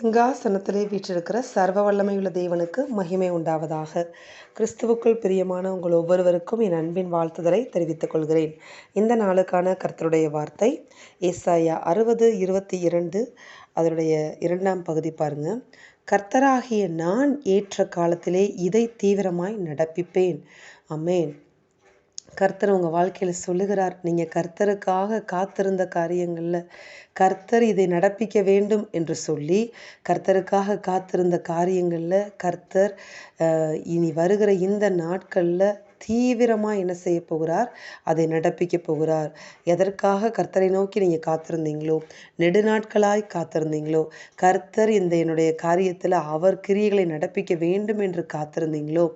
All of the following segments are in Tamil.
சிங்காசனத்திலே வீற்றிருக்கிற சர்வ வல்லமையுள்ள தேவனுக்கு மகிமை உண்டாவதாக. கிறிஸ்துவுக்குள் பிரியமான உங்கள் ஒவ்வொருவருக்கும் என் அன்பின் வாழ்த்துதலை தெரிவித்துக் கொள்கிறேன். இந்த நாளுக்கான கர்த்தருடைய வார்த்தை ஏசாயா அறுபது இருபத்தி இரண்டு அதனுடைய இரண்டாம் பகுதி பாருங்க. கர்த்தராகிய நான் ஏற்ற காலத்திலே இதை தீவிரமாய் நடப்பிப்பேன். அமேன் கர்த்தர் உங்கள் வாழ்க்கையில் சொல்லுகிறார். நீங்கள் கர்த்தருக்காக காத்திருந்த காரியங்களில் கர்த்தர் இதை நடப்பிக்க வேண்டும் என்று சொல்லி கர்த்தருக்காக காத்திருந்த காரியங்களில் கர்த்தர் இனி வருகிற இந்த நாட்களில் தீவிரமாக என்ன செய்ய போகிறார்? அதை நடப்பிக்க போகிறார். எதற்காக கர்த்தரை நோக்கி நீங்கள் காத்திருந்தீங்களோ? நெடுநாட்களாய் காத்திருந்தீங்களோ? கர்த்தர் இந்த என்னுடைய காரியத்தில் அவர் கிரியைகளை நடப்பிக்க வேண்டும் என்று காத்திருந்தீங்களோ?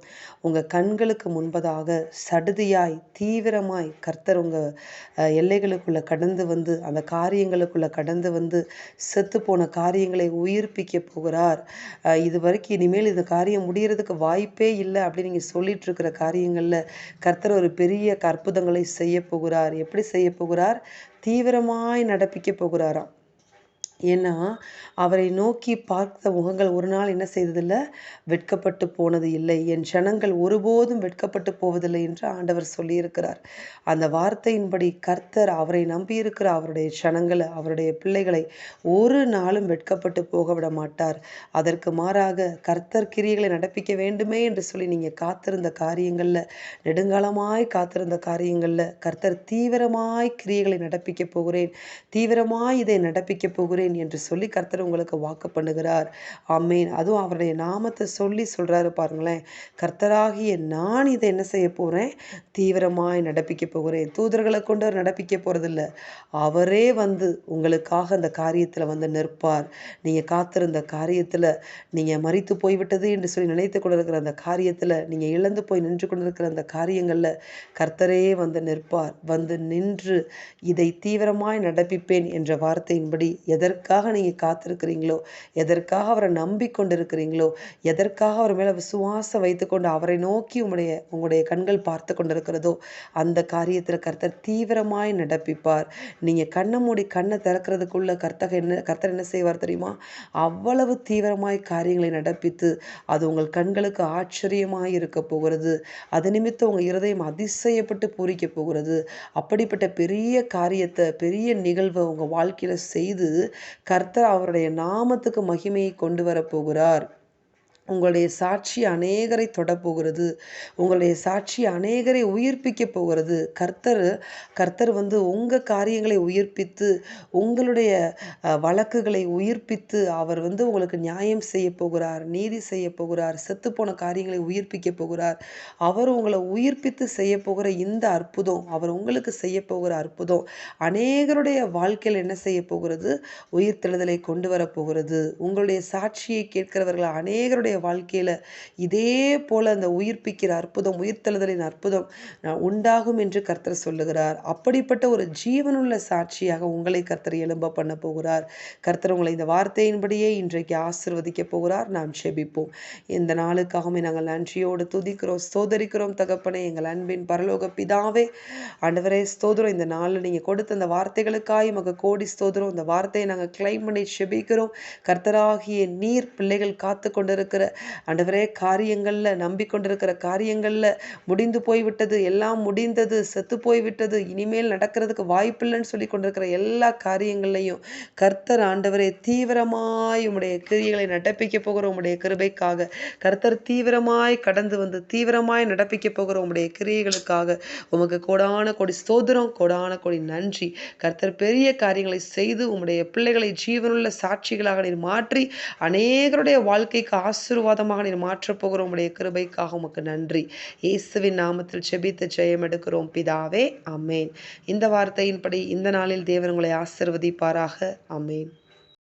உங்கள் கண்களுக்கு முன்பதாக சடுதியாய் தீவிரமாய் கர்த்தர் உங்கள் எல்லைகளுக்குள்ளே கடந்து வந்து அந்த காரியங்களுக்குள்ளே கடந்து வந்து செத்து போன காரியங்களை உயிர்ப்பிக்க போகிறார். இது வரைக்கும் இனிமேல் இந்த காரியம் முடிகிறதுக்கு வாய்ப்பே இல்லை அப்படின்னு நீங்கள் சொல்லிட்டு இருக்கிற காரியங்களில் கர்த்தர் ஒரு பெரிய அற்புதங்களை செய்ய போகிறார். எப்படி செய்ய போகிறார்? தீவிரமாய் நடப்பிக்க போகிறாராம். ஏன்னா அவரை நோக்கி பார்த்த முகங்கள் ஒரு நாள் என்ன செய்ததில்லை? வெட்கப்பட்டு போனது இல்லை. என் ஜனங்கள் ஒருபோதும் வெட்கப்பட்டு போவதில்லை என்று ஆண்டவர் சொல்லியிருக்கிறார். அந்த வார்த்தையின்படி கர்த்தர் அவரை நம்பியிருக்கிற அவருடைய ஜனங்களை அவருடைய பிள்ளைகளை ஒரு நாளும் வெட்கப்பட்டு போக விட மாட்டார். அதற்கு மாறாக கர்த்தர் கிரியைகளை நடப்பிக்க வேண்டுமே என்று சொல்லி நீங்கள் காத்திருந்த காரியங்களில் நெடுங்காலமாய் காத்திருந்த காரியங்களில் கர்த்தர் தீவிரமாய் கிரியைகளை நடப்பிக்க போகிறேன். தீவிரமாய் இதை நடப்பிக்க போகிறேன் செய்வேன் என்று சொல்லி கர்த்தர் உங்களுக்கு வாக்கு பண்ணுகிறார். அம்மேன் அதுவும் அவருடைய நாமத்தை சொல்லி சொல்கிறாரு பாருங்களேன். கர்த்தராகிய நான் இதை என்ன செய்ய போகிறேன் தீவிரமாய் நடப்பிக்க போகிறேன். தூதர்களை கொண்டு அவர் நடப்பிக்க போகிறதில்ல அவரே வந்து உங்களுக்காக அந்த காரியத்தில் வந்து நிற்பார். நீங்கள் காத்திருந்த காரியத்தில் நீங்கள் மறித்து போய்விட்டது என்று சொல்லி நினைத்து கொண்டிருக்கிற அந்த காரியத்தில் நீங்கள் இழந்து போய் நின்று கொண்டிருக்கிற அந்த காரியங்களில் கர்த்தரே வந்து நிற்பார். வந்து நின்று இதை தீவிரமாய் நடப்பிப்பேன் என்ற வார்த்தையின்படி எதற்கு எதற்காக நீங்கள் காத்திருக்கிறீங்களோ எதற்காக அவரை நம்பிக்கொண்டிருக்கிறீங்களோ எதற்காக அவர் மேலே விசுவாசம் வைத்துக்கொண்டு அவரை நோக்கி உங்களுடைய உங்களுடைய கண்கள் பார்த்து கொண்டிருக்கிறதோ அந்த காரியத்தில் கர்த்தர் தீவிரமாய் நடப்பிப்பார். நீங்கள் கண்ணை மூடி கண்ணை திறக்கிறதுக்குள்ள கர்த்தக என்ன கர்த்தர் என்ன செய்வார் தெரியுமா? அவ்வளவு தீவிரமாய் காரியங்களை நடப்பித்து அது உங்கள் கண்களுக்கு ஆச்சரியமாக இருக்க போகிறது. அது நிமித்தம் உங்கள் இருதயம் அதிசயப்பட்டு பூரிக்க போகிறது. அப்படிப்பட்ட பெரிய காரியத்தை பெரிய நிகழ்வை உங்கள் வாழ்க்கையில் செய்து கர்த்தர் அவருடைய நாமத்துக்கு மகிமையை கொண்டு வரப்போகிறார் உங்களுடைய சாட்சி அநேகரை தொடப்போகிறது உங்களுடைய சாட்சி அநேகரை உயிர்ப்பிக்க போகிறது. கர்த்தர் கர்த்தர் வந்து உங்கள் காரியங்களை உயிர்ப்பித்து உங்களுடைய வழக்குகளை உயிர்ப்பித்து அவர் வந்து உங்களுக்கு நியாயம் செய்ய போகிறார் நீதி செய்ய போகிறார் செத்துப்போன காரியங்களை உயிர்ப்பிக்க போகிறார். அவர் உங்களை உயிர்ப்பித்து செய்ய போகிற இந்த அற்புதம் அவர் உங்களுக்கு செய்ய போகிற அற்புதம் அநேகருடைய வாழ்க்கையில் என்ன செய்ய போகிறது? உயிர்த்தெழுதலை கொண்டு வரப்போகிறது உங்களுடைய சாட்சியை கேட்கிறவர்கள் அநேகருடைய வாழ்க்கையில் இதே போல் அந்த உயிர்ப்பிக்கிற அற்புதம் உயிர்த்தெழுதலின் அற்புதம் உண்டாகும் என்று கர்த்தர் சொல்லுகிறார். அப்படிப்பட்ட ஒரு ஜீவனுள்ள சாட்சியாக உங்களை கர்த்தர் எழும்ப பண்ண போகிறார். கர்த்தர் உங்களை இந்த வார்த்தையின்படியே இன்றைக்கு ஆசிர்வதிக்க போகிறார். நாம் செபிப்போம். இந்த நாளுக்காகவே நாங்கள் நன்றியோடு துதிக்கிறோம் ஸ்தோதரிக்கிறோம் தகப்பனே. எங்கள் அன்பின் பரலோக பிதாவே ஆண்டவரே ஸ்தோதரம். இந்த நாளில் நீங்கள் கொடுத்த அந்த வார்த்தைகளுக்காக மக கோடி ஸ்தோதரம். இந்த வார்த்தையை நாங்கள் கிளைம் பண்ணி செபிக்கிறோம். கர்த்தராகிய நீர் பிள்ளைகள் காத்து கொண்டிருக்கிற ஆண்டவரே காரியங்களில் நம்பிக்கொண்டிருக்கிற காரியங்களில் முடிந்து போய்விட்டது எல்லாம் முடிந்தது செத்து போய்விட்டது இனிமேல் நடக்கிறதுக்கு வாய்ப்பில்லைன்னு சொல்லி கொண்டிருக்கிற எல்லா காரியங்கள்லையும் கர்த்தர் ஆண்டவரே தீவிரமாய் உம்முடைய கிரியைகளை நடப்பிக்க போகிற உம்முடைய கிருபைக்காக கர்த்தர் தீவிரமாய் கடந்து வந்து தீவிரமாய் நடப்பிக்க போகிற உம்முடைய கிரியைகளுக்காக உமக்கு கோடான கொடி ஸ்தோதிரம் கோடான கொடி நன்றி. கர்த்தர் பெரிய காரியங்களை செய்து உம்முடைய பிள்ளைகளை ஜீவனுள்ள சாட்சிகளாக நீர் மாற்றி அநேகருடைய வாழ்க்கைக்கு ஆசீர்வாதம் ஆசீர்வாதமாக நீர் மாற்றப் போகிறோம். உடைய கிருபைக்காக உமக்கு நன்றி. இயேசுவின் நாமத்தில் செபித்து ஜெயம் எடுக்கிறோம். பிதாவே அமேன் இந்த வார்த்தையின்படி இந்த நாளில் தேவன் உங்களை ஆசிர்வதிப்பாராக. அமேன்